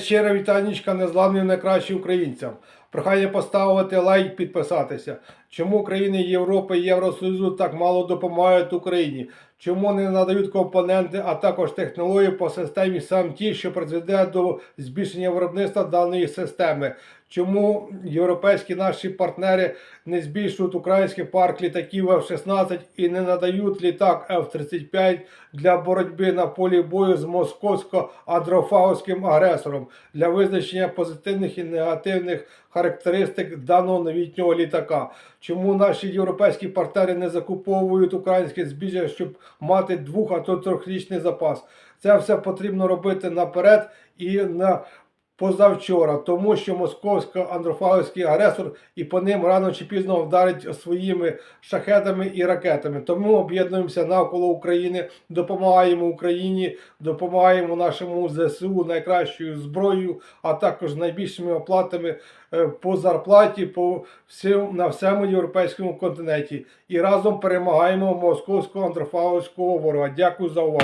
щире вітанечка незламним найкращим українцям. Прохання поставити лайк, підписатися. Чому країни Європи і Євросоюзу так мало допомагають Україні? Чому не надають компоненти, а також технології по системі сам ті, що призведе до збільшення виробництва даної системи? Чому європейські наші партнери не збільшують український парк літаків F-16 і не надають літак F-35 для боротьби на полі бою з московсько-андрофаговським агресором для визначення позитивних і негативних характеристик даного новітнього літака? Чому наші європейські партнери не закуповують українське збіжжя, щоб мати двох а то трьохрічний запас? Це все потрібно робити наперед і на позавчора, тому що московсько-андрофаговський агресор і по ним рано чи пізно вдарить своїми шахетами і ракетами. Тому об'єднуємося навколо України, допомагаємо Україні, допомагаємо нашому ЗСУ найкращою зброєю, а також найбільшими оплатами е, по зарплаті по всім, на всьому європейському континенті. І разом перемагаємо московського андрофаговського ворога. Дякую за увагу.